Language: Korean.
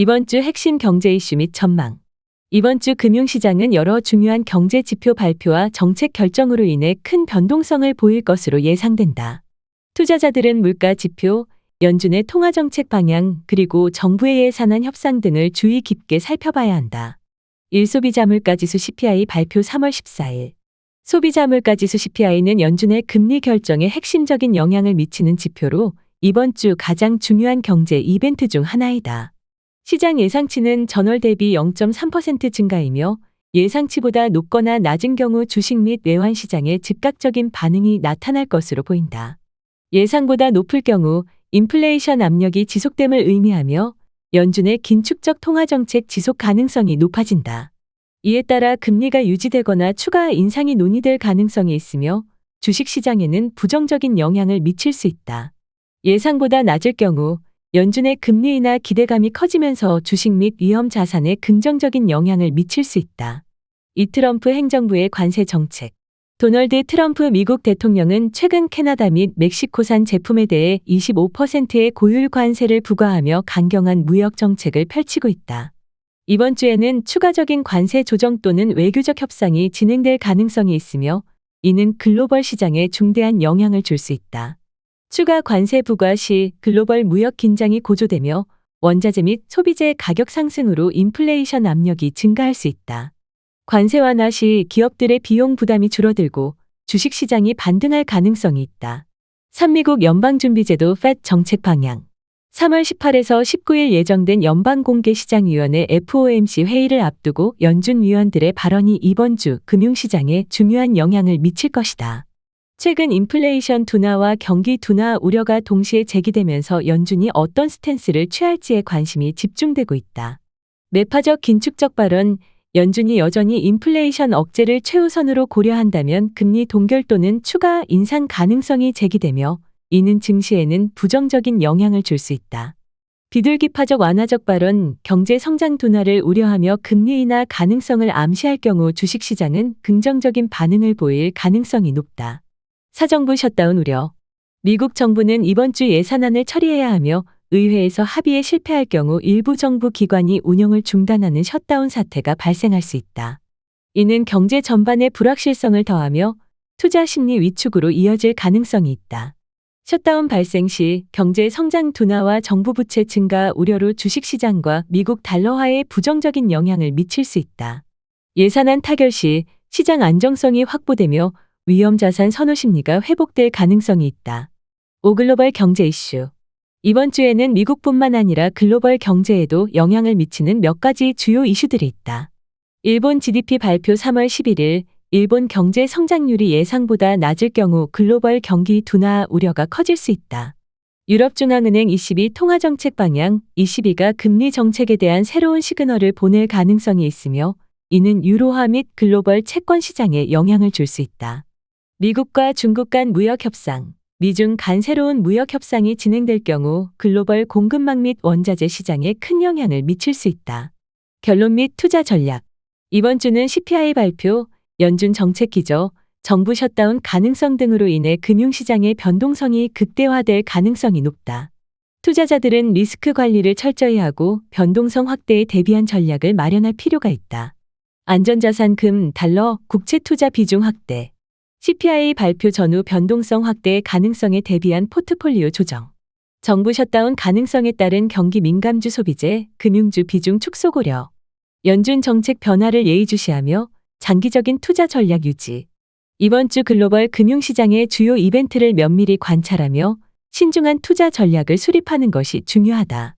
이번 주 핵심 경제 이슈 및 전망. 이번 주 금융시장은 여러 중요한 경제 지표 발표와 정책 결정으로 인해 큰 변동성을 보일 것으로 예상된다. 투자자들은 물가 지표, 연준의 통화 정책 방향, 그리고 정부의 예산안 협상 등을 주의 깊게 살펴봐야 한다. 일소비자 물가 지수 CPI 발표 3월 14일. 소비자 물가 지수 CPI는 연준의 금리 결정에 핵심적인 영향을 미치는 지표로 이번 주 가장 중요한 경제 이벤트 중 하나이다. 시장 예상치는 전월 대비 0.3% 증가이며 예상치보다 높거나 낮은 경우 주식 및 외환 시장에 즉각적인 반응이 나타날 것으로 보인다. 예상보다 높을 경우 인플레이션 압력이 지속됨을 의미하며 연준의 긴축적 통화 정책 지속 가능성이 높아진다. 이에 따라 금리가 유지되거나 추가 인상이 논의될 가능성이 있으며 주식 시장에는 부정적인 영향을 미칠 수 있다. 예상보다 낮을 경우 연준의 금리 인하 기대감이 커지면서 주식 및 위험 자산에 긍정적인 영향을 미칠 수 있다. 이 트럼프 행정부의 관세 정책. 도널드 트럼프 미국 대통령은 최근 캐나다 및 멕시코산 제품에 대해 25%의 고율 관세를 부과하며 강경한 무역 정책을 펼치고 있다. 이번 주에는 추가적인 관세 조정 또는 외교적 협상이 진행될 가능성이 있으며 이는 글로벌 시장에 중대한 영향을 줄 수 있다. 추가 관세 부과 시 글로벌 무역 긴장이 고조되며 원자재 및 소비재 가격 상승으로 인플레이션 압력이 증가할 수 있다. 관세 완화 시 기업들의 비용 부담이 줄어들고 주식 시장이 반등할 가능성이 있다. 산미국 연방준비제도 FED 정책 방향 3월 18에서 19일 예정된 연방공개시장위원회 FOMC 회의를 앞두고 연준 위원들의 발언이 이번 주 금융시장에 중요한 영향을 미칠 것이다. 최근 인플레이션 둔화와 경기 둔화 우려가 동시에 제기되면서 연준이 어떤 스탠스를 취할지에 관심이 집중되고 있다. 매파적 긴축적 발언, 연준이 여전히 인플레이션 억제를 최우선으로 고려한다면 금리 동결 또는 추가 인상 가능성이 제기되며 이는 증시에는 부정적인 영향을 줄 수 있다. 비둘기파적 완화적 발언, 경제 성장 둔화를 우려하며 금리 인하 가능성을 암시할 경우 주식시장은 긍정적인 반응을 보일 가능성이 높다. 사정부 셧다운 우려. 미국 정부는 이번 주 예산안을 처리해야 하며 의회에서 합의에 실패할 경우 일부 정부 기관이 운영을 중단하는 셧다운 사태가 발생할 수 있다. 이는 경제 전반의 불확실성을 더하며 투자 심리 위축으로 이어질 가능성이 있다. 셧다운 발생 시 경제 성장 둔화와 정부 부채 증가 우려로 주식시장과 미국 달러화에 부정적인 영향을 미칠 수 있다. 예산안 타결 시 시장 안정성이 확보되며 위험 자산 선호 심리가 회복될 가능성이 있다. 오글로벌 경제 이슈. 이번 주에는 미국뿐만 아니라 글로벌 경제에도 영향을 미치는 몇 가지 주요 이슈들이 있다. 일본 GDP 발표 3월 11일 일본 경제 성장률이 예상보다 낮을 경우 글로벌 경기 둔화 우려가 커질 수 있다. 유럽중앙은행 22 통화정책 방향 22가 금리 정책에 대한 새로운 시그널을 보낼 가능성이 있으며 이는 유로화 및 글로벌 채권 시장에 영향을 줄 수 있다. 미국과 중국 간 무역 협상, 미중 간 새로운 무역 협상이 진행될 경우 글로벌 공급망 및 원자재 시장에 큰 영향을 미칠 수 있다. 결론 및 투자 전략. 이번 주는 CPI 발표, 연준 정책 기조, 정부 셧다운 가능성 등으로 인해 금융시장의 변동성이 극대화될 가능성이 높다. 투자자들은 리스크 관리를 철저히 하고 변동성 확대에 대비한 전략을 마련할 필요가 있다. 안전자산 금, 달러, 국채 투자 비중 확대. CPI 발표 전후 변동성 확대의 가능성에 대비한 포트폴리오 조정. 정부 셧다운 가능성에 따른 경기 민감주 소비재, 금융주 비중 축소 고려. 연준 정책 변화를 예의주시하며 장기적인 투자 전략 유지. 이번 주 글로벌 금융시장의 주요 이벤트를 면밀히 관찰하며 신중한 투자 전략을 수립하는 것이 중요하다.